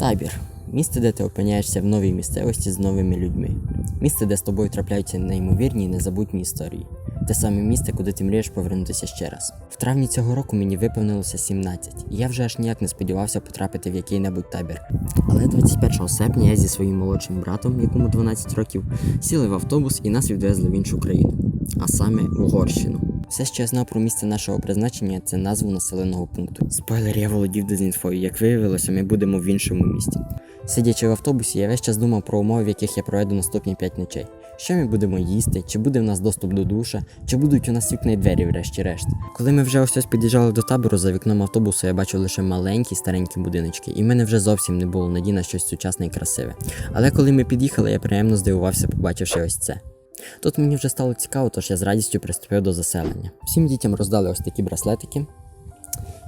Табір місце, де ти опиняєшся в новій місцевості з новими людьми. Місце, де з тобою трапляються неймовірні і незабутні історії. Те саме місце, куди ти мрієш повернутися ще раз. В травні цього року мені виповнилося 17, і я вже аж ніяк не сподівався потрапити в який-небудь табір. Але 21 серпня я зі своїм молодшим братом, якому 12 років, сіли в автобус і нас відвезли в іншу країну, а саме в Угорщину. Все, що я знав про місце нашого призначення, це назву населеного пункту. Спойлер, я володів дезінфою. Як виявилося, ми будемо в іншому місті. Сидячи в автобусі, я весь час думав про умови, в яких я проведу наступні 5 ночей. Що ми будемо їсти, чи буде в нас доступ до душа, чи будуть у нас вікна і двері, врешті-решт. Коли ми вже ось ось під'їжджали до табору, за вікном автобусу я бачив лише маленькі старенькі будиночки, і в мене вже зовсім не було надій на щось сучасне і красиве. Але коли ми під'їхали, я приємно здивувався, побачивши ось це. Тут мені вже стало цікаво, тож я з радістю приступив до заселення. Всім дітям роздали ось такі браслетики,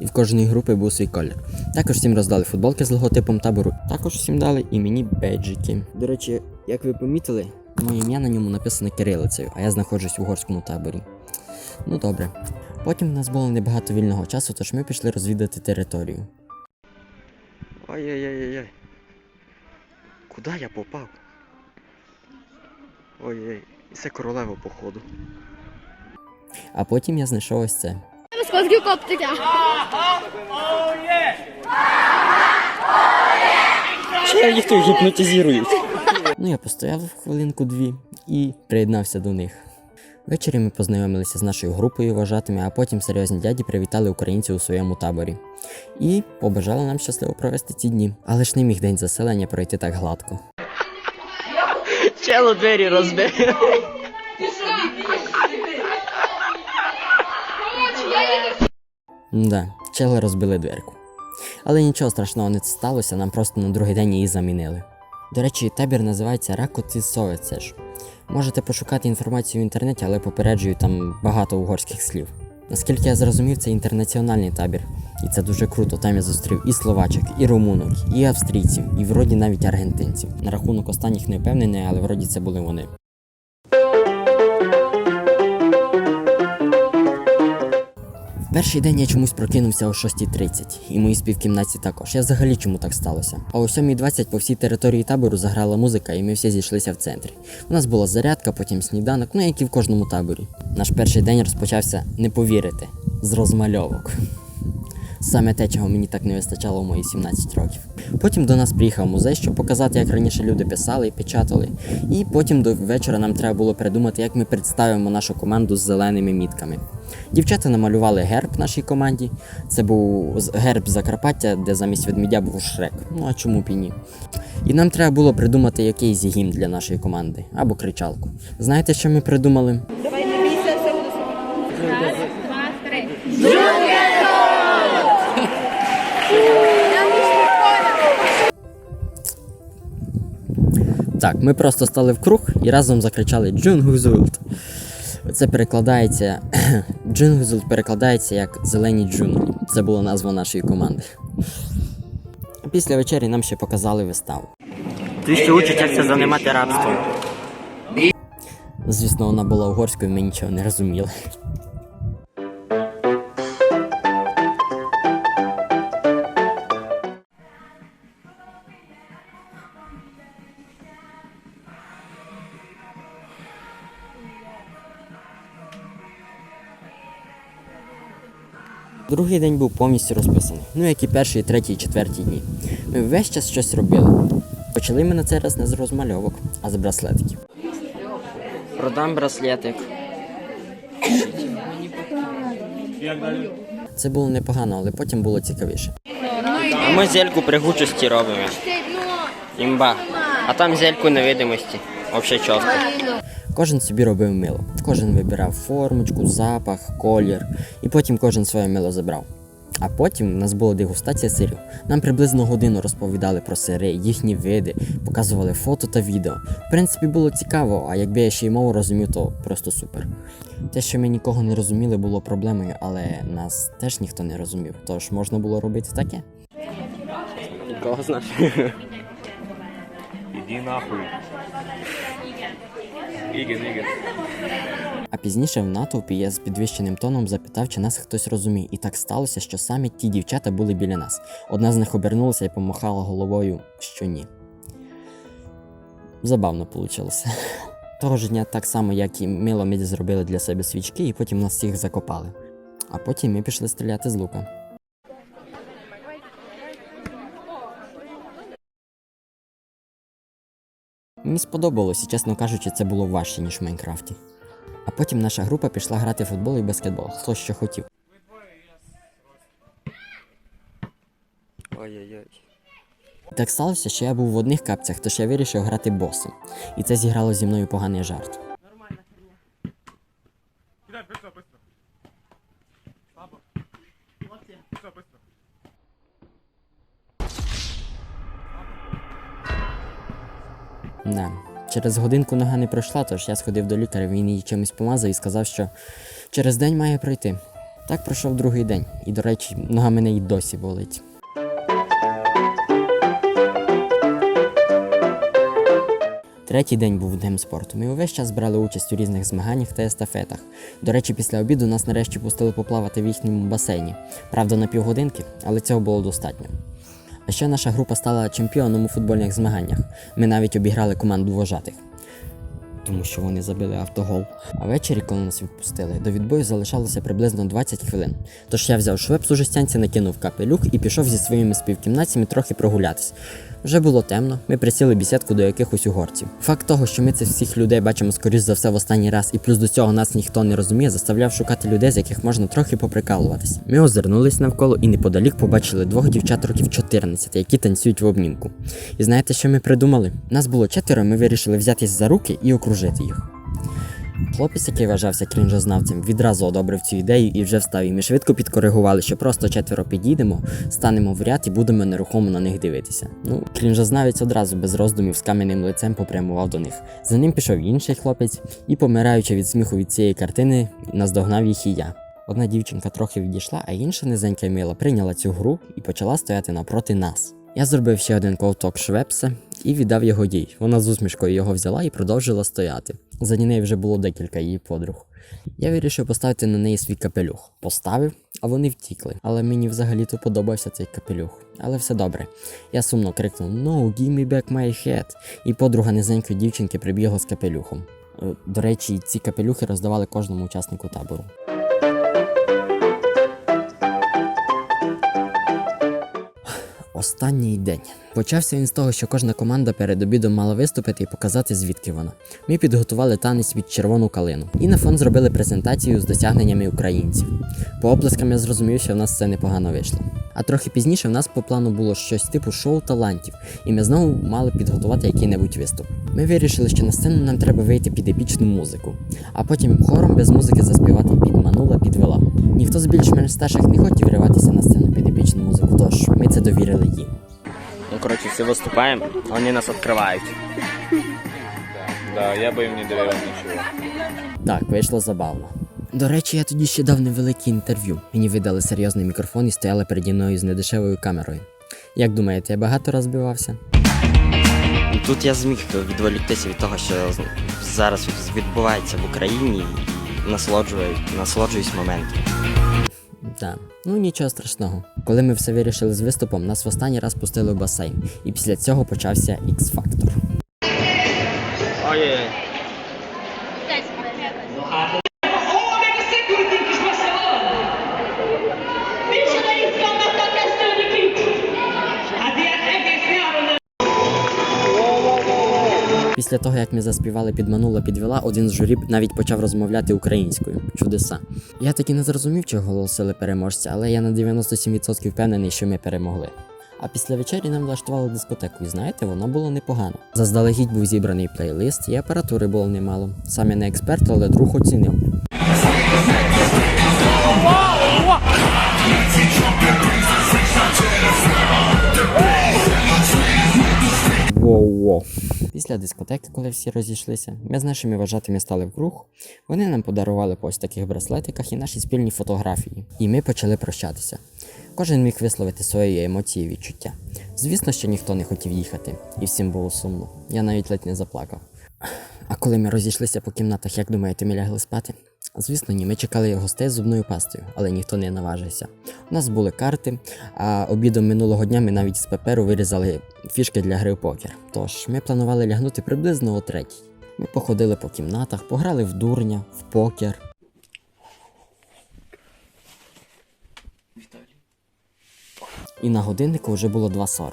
і в кожної групи був свій колір. Також всім роздали футболки з логотипом табору. Також всім дали і мені бейджики. До речі, як ви помітили, моє ім'я на ньому написане кирилицею, а я знаходжусь в угорському таборі. Ну добре. Потім в нас було небагато вільного часу, тож ми пішли розвідати територію. Ой-ой-ой-ой. Куда я попав? Ой-ой, і це королева походу. А потім я знайшов ось це. Розкладки коптика. Ще їх тут гіпнотизують. Ну, я постояв хвилинку-дві і приєднався до них. Ввечері ми познайомилися з нашою групою вважатими, а потім серйозні дяді привітали українців у своєму таборі і побажали нам щасливо провести ці дні. Але ж не міг день заселення пройти так гладко. Чело двері розбив. Да, чели розбили дверку. Але нічого страшного не сталося, нам просто на другий день її замінили. До речі, табір називається Ракотисовецеш. Можете пошукати інформацію в інтернеті, але попереджую там багато угорських слів. Наскільки я зрозумів, це інтернаціональний табір, і це дуже круто. Там я зустрів і словачок, і румунок, і австрійців, і вроді навіть аргентинців. На рахунок останніх не впевнений, але вроді це були вони. Перший день я чомусь прокинувся о 6.30, і мої співкімнатці також. Я взагалі чому так сталося. А о 7.20 по всій території табору заграла музика, і ми всі зійшлися в центрі. У нас була зарядка, потім сніданок, ну як і в кожному таборі. Наш перший день розпочався, не повірити з розмальовок. Саме те, чого мені так не вистачало в мої 17 років. Потім до нас приїхав музей, щоб показати, як раніше люди писали і печатали. І потім до вечора нам треба було придумати, як ми представимо нашу команду з зеленими мітками. Дівчата намалювали герб нашій команді. Це був герб Закарпаття, де замість ведмедя був шрек. Ну а чому б і ні? І нам треба було придумати якийсь гімн для нашої команди або кричалку. Знаєте, що ми придумали? Давай Так, ми просто стали в круг і разом закричали Джунгузулт. Це перекладається. Джунгузулт перекладається як зелені джунглі. Це була назва нашої команди. Після вечері нам ще показали виставу. Ти ще учить, як займати рабством. Звісно, вона була угорською, ми нічого не розуміли. Другий день був повністю розписаний. Ну, як і перший, третій, четвертій дні. Ми весь час щось робили. Почали ми на цей раз не з розмальовок, а з браслетиків. Продам браслетик. Це було непогано, але потім було цікавіше. А ми зельку пригучості робимо. Імба. А там зельку невидимості. Вообще чітко. Кожен собі робив мило. Кожен вибирав формочку, запах, колір, і потім кожен своє мило забрав. А потім у нас була дегустація сирів. Нам приблизно годину розповідали про сири, їхні види, показували фото та відео. В принципі, було цікаво, а якби я ще й мову розумів, то просто супер. Те, що ми нікого не розуміли, було проблемою, але нас теж ніхто не розумів. Тож можна було робити таке. Кого знаєш? Іди нахуй. Igen, igen. А пізніше в натовпі я з підвищеним тоном запитав, чи нас хтось розуміє, і так сталося, що саме ті дівчата були біля нас. Одна з них обернулася і помахала головою, що ні. Забавно вийшло. Того ж дня, так само, як і мило ми зробили для себе свічки, і потім нас всіх закопали. А потім ми пішли стріляти з лука. Мені сподобалось, і чесно кажучи, це було важче, ніж в Майнкрафті. А потім наша група пішла грати в футбол і баскетбол, хто що хотів. Ой-ой-ой. Так сталося, що я був в одних капцях, тож я вирішив грати босом. І це зіграло зі мною поганий жарт. Да. Через годинку нога не пройшла, тож я сходив до лікаря, він її чимось помазав і сказав, що через день має пройти. Так пройшов другий день, і, до речі, нога мене й досі болить. Третій день був днем спорту. Ми увесь час брали участь у різних змаганнях та естафетах. До речі, після обіду нас нарешті пустили поплавати в їхньому басейні. Правда, на півгодинки, але цього було достатньо. А ще наша група стала чемпіоном у футбольних змаганнях. Ми навіть обіграли команду вожатих. Тому що вони забили автогол. А ввечері, коли нас відпустили, до відбою залишалося приблизно 20 хвилин. Тож я взяв швепс жестянці, накинув капелюх і пішов зі своїми співкімнатцями трохи прогулятись. Вже було темно, ми присіли бісідку до якихось угорців. Факт того, що ми цих всіх людей бачимо скоріш за все в останній раз, і плюс до цього нас ніхто не розуміє, заставляв шукати людей, з яких можна трохи поприкалуватись. Ми озирнулись навколо і неподалік побачили двох дівчат років 14, які танцюють в обнімку. І знаєте, що ми придумали? Нас було четверо, ми вирішили взятись за руки і окружити їх. Хлопець, який вважався крінжознавцем, відразу одобрив цю ідею і вже встав. І ми швидко підкоригували, що просто четверо підійдемо, станемо в ряд і будемо нерухомо на них дивитися. Ну, крінжознавець одразу без роздумів з кам'яним лицем попрямував до них. За ним пішов інший хлопець і, помираючи від сміху від цієї картини, наздогнав їх і я. Одна дівчинка трохи відійшла, а інша низенька мила прийняла цю гру і почала стояти напроти нас. Я зробив ще один ковток швепса і віддав його їй. Вона з усмішкою його взяла і продовжила стояти. За нею вже було декілька її подруг. Я вирішив поставити на неї свій капелюх. Поставив, а вони втікли. Але мені взагалі-то подобався цей капелюх. Але все добре. Я сумно крикнув No, give me back my head. І подруга низенької дівчинки прибігла з капелюхом. Е, До речі, ці капелюхи роздавали кожному учаснику табору. Останній день. Почався він з того, що кожна команда перед обідом мала виступити і показати, звідки вона. Ми підготували танець від червону калину і на фон зробили презентацію з досягненнями українців. По оплескам я зрозумів, що в нас це непогано вийшло. А трохи пізніше в нас по плану було щось типу шоу талантів, і ми знову мали підготувати який-небудь виступ. Ми вирішили, що на сцену нам треба вийти під епічну музику, а потім хором без музики заспівати підманула, підвела. Ніхто з більш-менш старших не хотів риватися на сцену під епічну тож ми це довірили їм. Ну, коротше, всі виступаємо, вони нас відкривають. Да, я бы им не доверял ничего. Так, вийшло забавно. До речі, я тоді ще дав невелике інтерв'ю. Мені видали серйозний мікрофон і стояли переді мною з недешевою камерою. Як думаєте, я багато розбивався? Тут я зміг відволіктися від того, що зараз відбувається в Україні і насолоджую, насолоджуюсь моментом. Так, ну нічого страшного. Коли ми все вирішили з виступом, нас в останній раз пустили в басейн, і після цього почався X-Factor. Після того, як ми заспівали підманула підвела, один з журі навіть почав розмовляти українською. Чудеса. Я таки не зрозумів, чого голосили переможця, але я на 97% впевнений, що ми перемогли. А після вечері нам влаштували дискотеку, і знаєте, воно було непогано. Заздалегідь був зібраний плейлист, і апаратури було немало. Сам я не експерт, але друг оцінив. Воу-воу. Після дискотеки, коли всі розійшлися, ми з нашими вважатими стали в круг. Вони нам подарували по ось таких браслетиках і наші спільні фотографії. І ми почали прощатися. Кожен міг висловити свої емоції і відчуття. Звісно, що ніхто не хотів їхати, і всім було сумно. Я навіть ледь не заплакав. А коли ми розійшлися по кімнатах, як думаєте, ми лягли спати? Звісно, ні, ми чекали гостей з зубною пастою, але ніхто не наважився. У нас були карти, а обідом минулого дня ми навіть з паперу вирізали фішки для гри в покер. Тож ми планували лягнути приблизно о третій. Ми походили по кімнатах, пограли в дурня, в покер. І на годиннику вже було 2.40.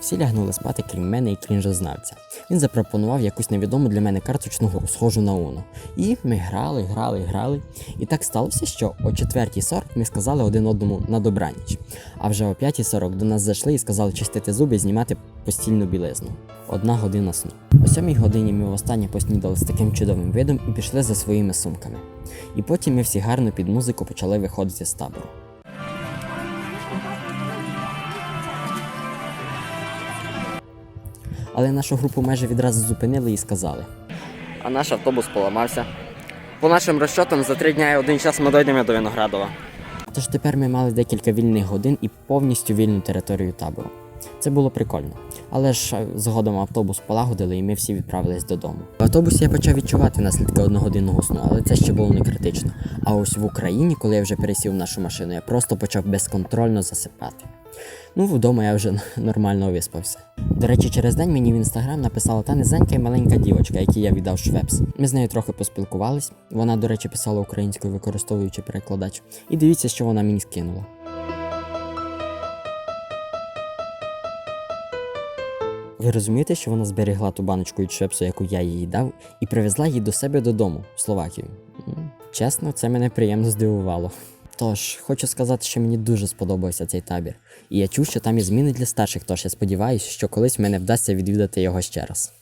Всі лягнули спати, крім мене і крінжознавця. Він запропонував якусь невідому для мене карточну гру, схожу на Уно. І ми грали, грали, грали. І так сталося, що о 4.40 ми сказали один одному на добраніч. А вже о 5.40 до нас зайшли і сказали чистити зуби і знімати постільну білизну. Одна година сну. О 7 годині ми востаннє поснідали з таким чудовим видом і пішли за своїми сумками. І потім ми всі гарно під музику почали виходити з табору. Але нашу групу майже відразу зупинили і сказали: А наш автобус поламався. По нашим розчотам за три дня і один час ми дойдемо до Виноградова. Тож тепер ми мали декілька вільних годин і повністю вільну територію табору. Це було прикольно. Але ж е, згодом автобус полагодили і ми всі відправились додому. В автобусі я почав відчувати наслідки одногодинного сну, але це ще було не критично. А ось в Україні, коли я вже пересів в нашу машину, я просто почав безконтрольно засипати. Ну, вдома я вже нормально виспався. До речі, через день мені в інстаграм написала та низенька і маленька дівочка, якій я віддав швепс. Ми з нею трохи поспілкувались. Вона, до речі, писала українською, використовуючи перекладач. І дивіться, що вона мені скинула. Ви розумієте, що вона зберігла ту баночку від швепсу, яку я їй дав, і привезла її до себе додому, в Словакію. Чесно, це мене приємно здивувало. Тож, хочу сказати, що мені дуже сподобався цей табір. І я чув, що там є зміни для старших, тож я сподіваюся, що колись мене вдасться відвідати його ще раз.